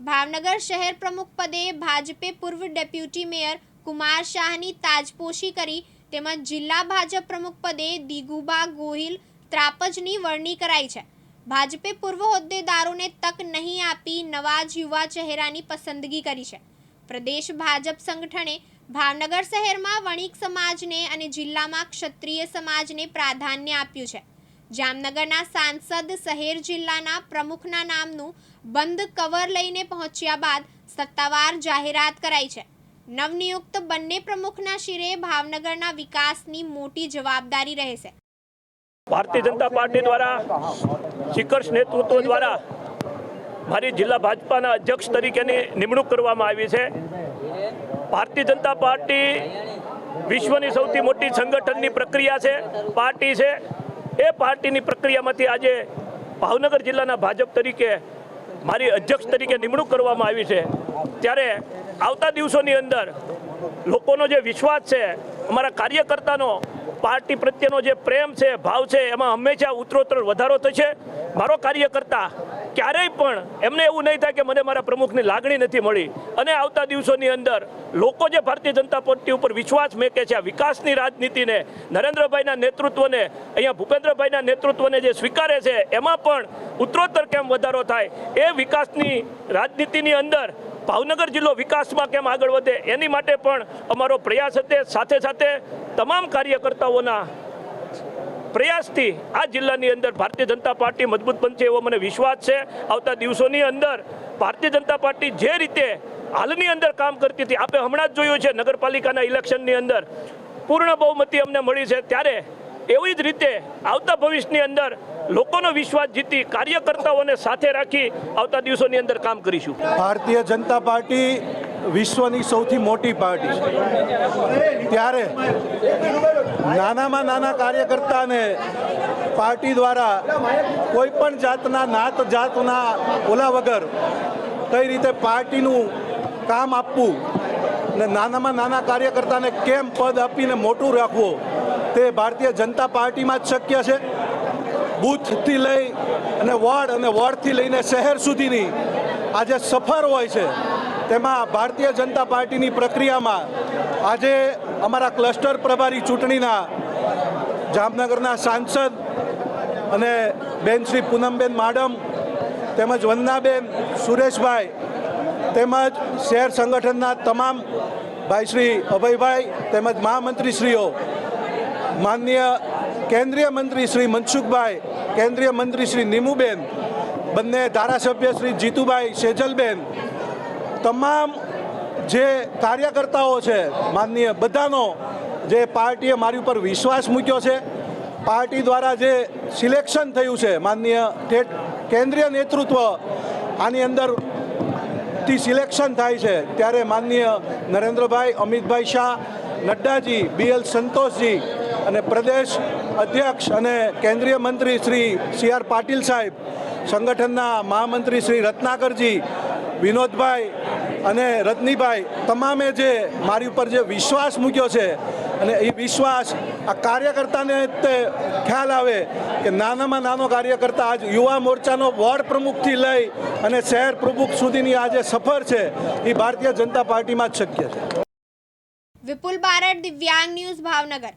ભાવનગર શહેર પ્રમુખ પદે ભાજપે પૂર્વ ડેપ્યુટી મેયર કુમાર શાહની તાજપોશી કરી તેમજ જિલ્લા ભાજપ પ્રમુખ પદે દિગુબા ગોહિલ ત્રાપજની વરણી કરાઈ છે. ભાજપે પૂર્વ હોદ્દેદારોને તક નહીં આપી નવા યુવા ચહેરાની પસંદગી કરી છે. પ્રદેશ ભાજપ સંગઠને ભાવનગર શહેરમાં વણિક સમાજને અને જિલ્લામાં ક્ષત્રિય સમાજને પ્રાધાન્ય આપ્યું છે. જામનગરના સાંસદ શહેર જિલ્લાના પ્રમુખના નામનું બંધ કવર લઈને પહોંચ્યા બાદ સત્તાવાર જાહેરાત કરાઈ છે. નવનિયુક્ત બંને પ્રમુખના શિરે ભાવનગરના વિકાસની મોટી જવાબદારી રહેશે ભારતીય જનતા પાર્ટી દ્વારા શિખર્ષ નેતૃત્વ દ્વારા મારી જિલ્લા ભાજપાના અધ્યક્ષ તરીકેની નિમણૂક કરવામાં આવી છે. ભારતીય જનતા પાર્ટી વિશ્વની સૌથી મોટી સંગઠનની પ્રક્રિયા છે, પાર્ટી છે. એ પાર્ટીની પ્રક્રિયામાંથી આજે ભાવનગર જિલ્લાના ભાજપ તરીકે મારી અધ્યક્ષ તરીકે નિમણૂક કરવામાં આવી છે. ત્યારે આવતા દિવસોની અંદર લોકોનો જે વિશ્વાસ છે, અમારા કાર્યકર્તાનો, પાર્ટી પ્રત્યેનો જે પ્રેમ છે, ભાવ છે, એમાં હંમેશા ઉત્તરોત્તર વધારો થશે. મારો કાર્યકર્તા ક્યારેય પણ એમને એવું નહીં થાય કે મને મારા પ્રમુખની લાગણી નથી મળી. અને આવતા દિવસોની અંદર લોકો જે ભારતીય જનતા પાર્ટી ઉપર વિશ્વાસ મેકે છે, આ વિકાસની રાજનીતિને, નરેન્દ્રભાઈના નેતૃત્વને, અહીંયા ભૂપેન્દ્રભાઈના નેતૃત્વને જે સ્વીકારે છે, એમાં પણ ઉત્તરોત્તર કેમ વધારો થાય? એ વિકાસની રાજનીતિની અંદર ભાવનગર જિલ્લો વિકાસમાં કેમ આગળ વધે? એની માટે પણ અમારો પ્રયાસ હતે. સાથે સાથે તમામ કાર્યકર્તાઓના પ્રયાસથી આ જિલ્લાની અંદર ભારતીય જનતા પાર્ટી મજબૂત બનશે એવો મને વિશ્વાસ છે. આવતા દિવસોની અંદર ભારતીય જનતા પાર્ટી જે રીતે હાલની અંદર કામ કરતી હતી આપણે હમણાં જ જોયું છે નગરપાલિકાના ઇલેક્શનની અંદર. પૂર્ણ બહુમતી અમને મળી છે. ત્યારે એવી જ રીતે આવતા ભવિષ્યની અંદર લોકોનો વિશ્વાસ જીતી કાર્યકર્તાઓને સાથે રાખી આવતા દિવસોની અંદર કામ કરીશું. ભારતીય જનતા પાર્ટી વિશ્વની સૌથી મોટી પાર્ટી ત્યારે નાનામાં નાના કાર્યકર્તાને પાર્ટી દ્વારા કોઈ પણ જાતના નાત જાતના ઓલા વગર કઈ રીતે પાર્ટીનું કામ આપવું ને નાનામાં નાના કાર્યકર્તાને કેમ પદ આપીને મોટું રાખવું, તે ભારતીય જનતા પાર્ટીમાં જ શક્ય છે. બૂથથી લઈ અને વોર્ડ અને વોર્ડથી લઈને શહેર સુધીની આ જે સફર હોય છે. તેમાં ભારતીય જનતા પાર્ટીની પ્રક્રિયામાં આજે અમારા ક્લસ્ટર પ્રભારી ચૂંટણીના જામનગરના સાંસદ અને બેન શ્રી પૂનમબેન માડમ તેમજ વંદનાબેન સુરેશભાઈ તેમજ શહેર સંગઠનના તમામ ભાઈ શ્રી અભયભાઈ તેમજ મહામંત્રીશ્રીઓ, માનનીય કેન્દ્રીય મંત્રી શ્રી મનસુખભાઈ, કેન્દ્રીય મંત્રી શ્રી નીમુબેન, બંને ધારાસભ્ય શ્રી જીતુભાઈ સેજલબેન તમામ જે કાર્યકર્તાઓ છે, માનનીય બધાનો જે પાર્ટીએ મારી ઉપર વિશ્વાસ મૂક્યો છે, પાર્ટી દ્વારા જે સિલેક્શન થયું છે, માનનીય કેન્દ્રીય નેતૃત્વ આની અંદરથી સિલેક્શન થાય છે, ત્યારે માનનીય નરેન્દ્રભાઈ, અમિતભાઈ શાહ, નડ્ડાજી, બી એલ સંતોષજી અને પ્રદેશ અધ્યક્ષ અને કેન્દ્રીય મંત્રી શ્રી સી આર પાટીલ સાહેબ, સંગઠનના મહામંત્રી શ્રી રત્નાકરજી વિનોદભાઈ અને રજનીભાઈ તમામે જે મારી ઉપર જે વિશ્વાસ મૂક્યો છે અને એ વિશ્વાસ આ કાર્યકર્તાને તે ખ્યાલ આવે કે નાનામાં નાનો કાર્યકર્તા આજ યુવા મોરચાનો વોર્ડ પ્રમુખથી લઈ અને શહેર પ્રમુખ સુધીની આ જે સફર છે એ ભારતીય જનતા પાર્ટીમાં જ શક્ય છે. વિપુલ બારડ, દિવ્યાંગ ન્યૂઝ ભાવનગર.